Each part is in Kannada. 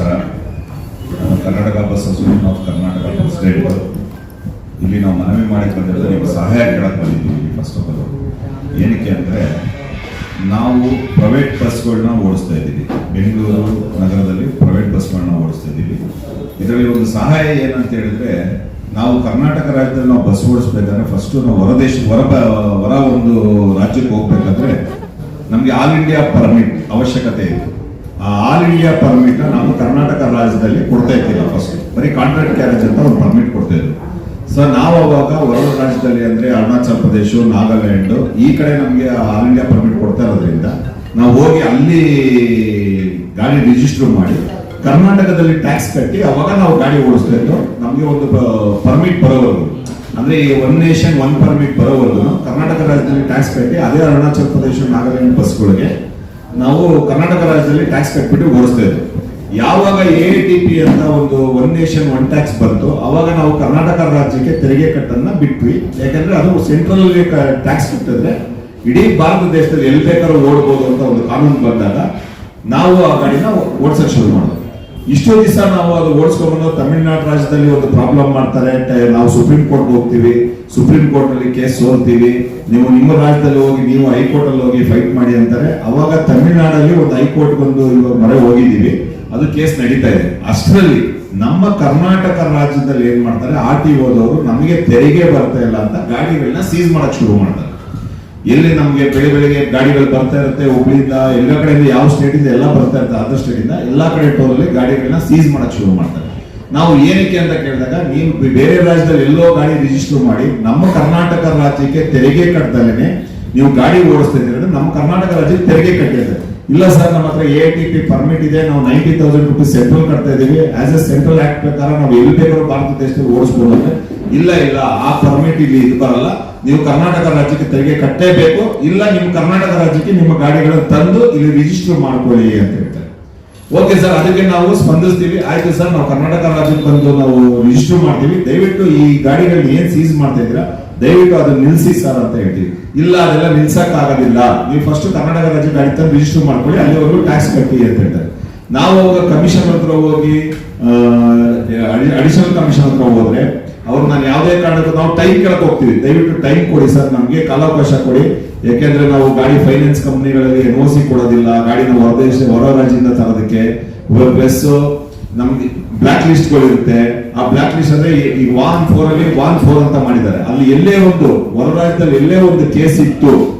ನಮಸ್ಕಾರ ನಮ್ಮ Karnataka bus association of Karnataka president ಇಲ್ಲಿ ನಾವು ಮನವಿ ಮಾಡಿ ಬಂದಿರೋದು ನಿಮಗೆ ಸಹಾಯ ಕೇಳಕ್ಕೆ ಬಂದಿದ್ದೀವಿ ಫಸ್ಟ್ ಆಫ್ ಆಲ್ ಏನಕ್ಕೆ ಅಂದರೆ, ನಾವು ಪ್ರೈವೇಟ್ ಬಸ್ಗಳನ್ನ ಓಡಿಸ್ತಾ ಇದ್ದೀವಿ. ಬೆಂಗಳೂರು ನಗರದಲ್ಲಿ ಪ್ರೈವೇಟ್ ಬಸ್ಗಳನ್ನ ಓಡಿಸ್ತಾ ಇದ್ದೀವಿ. ಇದರಲ್ಲಿ ಒಂದು ಸಹಾಯ ಏನಂತ ಹೇಳಿದ್ರೆ, ನಾವು ಕರ್ನಾಟಕ ರಾಜ್ಯದಲ್ಲಿ ನಾವು ಬಸ್ ಓಡಿಸ್ಬೇಕಾದ್ರೆ ಫಸ್ಟು ನಾವು ಹೊರ ದೇಶ, ಹೊರ ಹೊರ ಒಂದು ರಾಜ್ಯಕ್ಕೆ ಹೋಗ್ಬೇಕಾದ್ರೆ ನಮಗೆ ಆಲ್ ಇಂಡಿಯಾ ಪರ್ಮಿಟ್ ಅವಶ್ಯಕತೆ ಇದೆ. ಆಲ್ ಇಂಡಿಯಾ ಪರ್ಮಿಟ್ ನಾವು ಕರ್ನಾಟಕ ರಾಜ್ಯದಲ್ಲಿ ಕೊಡ್ತಾ ಇದ್ದಿಲ್ಲ ಫಸ್ಟ್ ಬರೀ ಕಾಂಟ್ರಾಕ್ಟ್ ಕ್ಯಾರೇಜ್ ಅಂತ ಒಂದು ಪರ್ಮಿಟ್ ಕೊಡ್ತಾ ಇದ್ರು ಸೊ ನಾವು ಅವಾಗ ಹೊರ ರಾಜ್ಯದಲ್ಲಿ ಅಂದ್ರೆ ಅರುಣಾಚಲ ಪ್ರದೇಶ ನಾಗಾಲ್ಯಾಂಡ್ ಈ ಕಡೆ ನಮಗೆ ಆಲ್ ಇಂಡಿಯಾ ಪರ್ಮಿಟ್ ಕೊಡ್ತಾ ಇರೋದ್ರಿಂದ ನಾವು ಹೋಗಿ ಅಲ್ಲಿ ಗಾಡಿ ರಿಜಿಸ್ಟರ್ ಮಾಡಿ ಕರ್ನಾಟಕದಲ್ಲಿ ಟ್ಯಾಕ್ಸ್ ಕಟ್ಟಿ ಅವಾಗ ನಾವು ಗಾಡಿ ಓಡಿಸ್ತಾ ಇದ್ದು ನಮಗೆ ಒಂದು ಪರ್ಮಿಟ್ ಬರೋವರೆಗೂ. ಅಂದ್ರೆ ಈ ಒನ್ ನೇಷನ್ ಒನ್ ಪರ್ಮಿಟ್ ಬರೋವರೆಗೂ ಕರ್ನಾಟಕ ರಾಜ್ಯದಲ್ಲಿ ಟ್ಯಾಕ್ಸ್ ಕಟ್ಟಿ ಅದೇ ಅರುಣಾಚಲ ಪ್ರದೇಶ ನಾಗಾಲ್ಯಾಂಡ್ ಬಸ್ಗಳಿಗೆ ನಾವು ಕರ್ನಾಟಕ ರಾಜ್ಯದಲ್ಲಿ ಟ್ಯಾಕ್ಸ್ ಕಟ್ಬಿಟ್ಟು ಓಡಿಸ್ತಾ ಯಾವಾಗ ಎ ಟಿ ಪಿ ಅಂತ ಒಂದು ಒನ್ ನೇಷನ್ ಒನ್ ಟ್ಯಾಕ್ಸ್ ಬಂತು, ಅವಾಗ ನಾವು ಕರ್ನಾಟಕ ರಾಜ್ಯಕ್ಕೆ ತೆರಿಗೆ ಕಟ್ಟನ್ನ ಬಿಟ್ವಿ. ಯಾಕಂದ್ರೆ ಅದು ಸೆಂಟ್ರಲ್ ಟ್ಯಾಕ್ಸ್ ಕಟ್ಟಿದ್ರೆ ಇಡೀ ಭಾರತ ದೇಶದಲ್ಲಿ ಎಲ್ಲಿ ಬೇಕಾದ್ರೂ ಓಡ್ಬೋದು ಅಂತ ಒಂದು ಕಾನೂನು ಬಂದಾಗ ನಾವು ಆ ಗಾಡಿನ ಓಡಿಸಕ್ ಶುರು ಮಾಡಿದ್ವಿ. ಇಷ್ಟು ದಿವಸ ನಾವು ಅದು ಓಡಿಸ್ಕೊಂಡು ತಮಿಳುನಾಡು ರಾಜ್ಯದಲ್ಲಿ ಒಂದು ಪ್ರಾಬ್ಲಮ್ ಮಾಡ್ತಾರೆ ನಾವು ಸುಪ್ರೀಂ ಕೋರ್ಟ್ ಹೋಗ್ತೀವಿ. ಸುಪ್ರೀಂ ಕೋರ್ಟ್ನಲ್ಲಿ ಕೇಸ್ ಸೋಲ್ತೀವಿ ನೀವು ನಿಮ್ಮ ರಾಜ್ಯದಲ್ಲಿ ಹೋಗಿ, ನೀವು ಹೈಕೋರ್ಟ್ ಅಲ್ಲಿ ಹೋಗಿ ಫೈಟ್ ಮಾಡಿ ಅಂತಾರೆ. ಅವಾಗ ತಮಿಳ್ನಾಡಲ್ಲಿ ಒಂದು ಹೈಕೋರ್ಟ್ ಬಂದು ಇವಾಗ ಮೊರೆ ಹೋಗಿದ್ದೀವಿ. ಅದು ಕೇಸ್ ನಡೀತಾ ಇದೆ. ಅಷ್ಟರಲ್ಲಿ ನಮ್ಮ ಕರ್ನಾಟಕ ರಾಜ್ಯದಲ್ಲಿ ಏನ್ ಮಾಡ್ತಾರೆ ಆರ್ ಟಿ ಓದವರು ನಮಗೆ ತೆರಿಗೆ ಬರ್ತಾ ಇಲ್ಲ ಅಂತ ಗಾಡಿಗಳನ್ನ ಸೀಸ್ ಮಾಡಕ್ ಶುರು ಮಾಡ್ತಾರೆ. ಎಲ್ಲಿ ನಮಗೆ ಬೆಳೆ ಬೆಳಿಗ್ಗೆ ಗಾಡಿಗಳು ಬರ್ತಾ ಇರುತ್ತೆ, ಹುಬ್ಳಿಯಿಂದ ಎಲ್ಲ ಕಡೆಯಿಂದ ಯಾವ ಸ್ಟೇಟ್ ಇಂದ ಎಲ್ಲ ಬರ್ತಾ ಇರುತ್ತೆ, ಅದರ್ ಸ್ಟೇಟ್ ಇಂದ ಎಲ್ಲಾ ಕಡೆ ಟೋಲಲ್ಲಿ ಗಾಡಿಗಳನ್ನ ಸೀಸ್ ಮಾಡಕ್ ಶುರು ಮಾಡ್ತಾರೆ. ನಾವು ಏನಕ್ಕೆ ಅಂತ ಕೇಳಿದಾಗ, ನೀವು ಬೇರೆ ರಾಜ್ಯದಲ್ಲಿ ಎಲ್ಲೋ ಗಾಡಿ ರಿಜಿಸ್ಟರ್ ಮಾಡಿ, ನಮ್ಮ ಕರ್ನಾಟಕ ರಾಜ್ಯಕ್ಕೆ ತೆರಿಗೆ ಕಟ್ಟದಲ್ಲೇ ನೀವು ಗಾಡಿ ಓಡಿಸ್ತಾ ಇದ್ದೀರ ನಮ್ಮ ಕರ್ನಾಟಕ ರಾಜ್ಯಕ್ಕೆ ತೆರಿಗೆ ಕಟ್ಟಿದ್ದಾರೆ ಇಲ್ಲ ಸರ್, ನಮ್ಮ ಹತ್ರ ಎ ಟಿ ಪಿ ಪರ್ಮಿಟ್ ಇದೆ, ನಾವು ನೈಂಟಿ ತೌಸಂಡ್ ರುಪೀಸ್ ಸೆಂಟ್ರಲ್ ಕಟ್ತಾ ಇದೀವಿ ಆಸ್ ಎ ಸೆಂಟ್ರಲ್ ಆಕ್ಟ್ ಪ್ರಕಾರ ನಾವು ಎಲ್ಲಿ ಬೇಕಾದ್ರೂ ಭಾರತ ದೇಶದಲ್ಲಿ ಓಡಿಸ್ಬೋದು ಅಂದ್ರೆ ಇಲ್ಲ ಇಲ್ಲ, ಆ ಪರ್ಮಿಟ್ ಇಲ್ಲಿ ಇದು ಬರಲ್ಲ. ನೀವು ಕರ್ನಾಟಕ ರಾಜ್ಯಕ್ಕೆ ತೆರಿಗೆ ಕಟ್ಟೇಬೇಕು. ಇಲ್ಲ, ನಿಮ್ಮ ಕರ್ನಾಟಕ ರಾಜ್ಯಕ್ಕೆ ನಿಮ್ಮ ಗಾಡಿಗಳನ್ನು ತಂದು ಇಲ್ಲಿ ರಿಜಿಸ್ಟರ್ ಮಾಡ್ಕೊಳ್ಳಿ ಅಂತ ಹೇಳ್ತಾರೆ. ಓಕೆ ಸರ್ ಅದಕ್ಕೆ ನಾವು ಸ್ಪಂದಿಸ್ತೀವಿ. ಆಯ್ತು ಸರ್ ನಾವು ಕರ್ನಾಟಕ ರಾಜ್ಯಕ್ಕೆ ಬಂದು ನಾವು ರಿಜಿಸ್ಟರ್ ಮಾಡ್ತೀವಿ. ದಯವಿಟ್ಟು ಈ ಗಾಡಿಗಳನ್ನ ಏನ್ ಸೀಸ್ ಮಾಡ್ತಾ ಇದ್ದೀರಾ, ದಯವಿಟ್ಟು ಅದನ್ನ ನಿಲ್ಸಿ ಸರ್ ಅಂತ ಹೇಳ್ತೀವಿ. ಇಲ್ಲ, ಅದೆಲ್ಲ ನಿಲ್ಸಕ್ ಆಗೋದಿಲ್ಲ ನೀವು ಫಸ್ಟ್ ಕರ್ನಾಟಕ ರಾಜ್ಯ ಗಾಡಿ ತಂದು ರಿಜಿಸ್ಟರ್ ಮಾಡ್ಕೊಳ್ಳಿ, ಅಲ್ಲಿವರೆಗೂ ಟ್ಯಾಕ್ಸ್ ಕಟ್ಟಿ ಅಂತ ಹೇಳ್ತಾರೆ. ನಾವು ಕಮಿಷನ್ ಹತ್ರ ಹೋಗಿ ಅಡಿಷನಲ್ ಕಮಿಷನ್ ಹತ್ರ ಹೋದ್ರೆ ಅವ್ರು ನಾನು ಯಾವುದೇ ಕಾರಣಕ್ಕೂ ನಾವು ಟೈಮ್ ಕೇಳಕ್ ಹೋಗ್ತೀವಿ. ದಯವಿಟ್ಟು ಟೈಮ್ ಕೊಡಿ ಸರ್, ನಮಗೆ ಕಾಲಾವಕಾಶ ಕೊಡಿ. ಯಾಕೆಂದ್ರೆ ನಾವು ಗಾಡಿ ಫೈನಾನ್ಸ್ ಕಂಪ್ನಿಗಳಲ್ಲಿ ಎನ್ ಸಿ ಕೊಡೋದಿಲ್ಲ, ಗಾಡಿನ ಹೊರದೇಶ ಹೊರ ರಾಜ್ಯದಿಂದ ತರೋದಕ್ಕೆ ಪ್ಲಸ್ ನಮ್ಗೆ ಬ್ಲಾಕ್ ಲಿಸ್ಟ್ ಇರುತ್ತೆ ಆ ಬ್ಲಾಕ್ ಲಿಸ್ಟ್ ಅಂದ್ರೆ ಈ- ವಾನ್ ಫೋರ್ ಅಲ್ಲಿ ವಾನ್ ಫೋರ್ ಅಂತ ಮಾಡಿದ್ದಾರೆ. ಅಲ್ಲಿ ಎಲ್ಲೇ ಒಂದು, ಹೊರ ರಾಜ್ಯದಲ್ಲಿ ಎಲ್ಲೇ ಒಂದು ಕೇಸ್ ಇತ್ತು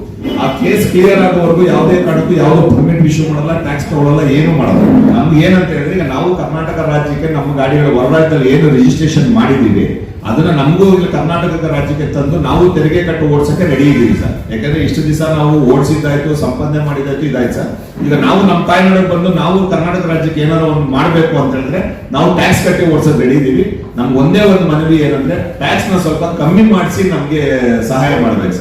ಕೇಸ್ ಕ್ಲಿಯರ್ ಆಗೋವರೆಗೂ ಯಾವುದೇ ಕಾರಣಕ್ಕೂ ಯಾವುದೋ ಪರ್ಮಿಟ್ ಇಶ್ಯೂ ಮಾಡಲ್ಲ ಟ್ಯಾಕ್ಸ್ ತಗೊಳ್ಳಲ್ಲ ಏನು ಮಾಡಲ್ಲ. ನಮ್ಗೆ ಏನಂತ ಹೇಳಿದ್ರೆ, ಈಗ ನಾವು ಕರ್ನಾಟಕ ರಾಜ್ಯಕ್ಕೆ ನಮ್ಮ ಗಾಡಿಗಳ ಹೊರ ರಾಜ್ಯದಲ್ಲಿ ಏನು ರಿಜಿಸ್ಟ್ರೇಷನ್ ಮಾಡಿದ್ದೀವಿ, ಅದನ್ನ ನಮಗೂ ಇಲ್ಲಿ ಕರ್ನಾಟಕ ರಾಜ್ಯಕ್ಕೆ ತಂದು ನಾವು ತೆರಿಗೆ ಕಟ್ಟು ಓಡಿಸಕ್ಕೆ ರೆಡಿ ಇದ್ದೀವಿ ಸರ್. ಯಾಕಂದ್ರೆ ಇಷ್ಟು ದಿವಸ ನಾವು ಓಡಿಸಿದ್ದಾಯ್ತು, ಸಂಪಾದನೆ ಮಾಡಿದಾಯ್ತು ಇದಾಯ್ತು ಸರ್. ಈಗ ನಾವು ನಮ್ಮ ತಾಯ್ನಾಡಿಗೆ ಬಂದು ನಾವು ಕರ್ನಾಟಕ ರಾಜ್ಯಕ್ಕೆ ಏನಾದ್ರು ಒಂದು ಮಾಡಬೇಕು ಅಂತ ಹೇಳಿದ್ರೆ, ನಾವು ಟ್ಯಾಕ್ಸ್ ಕಟ್ಟಿ ಓಡಿಸೋದು ರೆಡಿ ಇದ್ದೀವಿ ನಮ್ಗೆ ಒಂದೇ ಒಂದು ಮನವಿ ಏನಂದ್ರೆ ಟ್ಯಾಕ್ಸ್ನ ಸ್ವಲ್ಪ ಕಮ್ಮಿ ಮಾಡಿಸಿ ನಮ್ಗೆ ಸಹಾಯ ಮಾಡ್ಬೇಕು ಸರ್.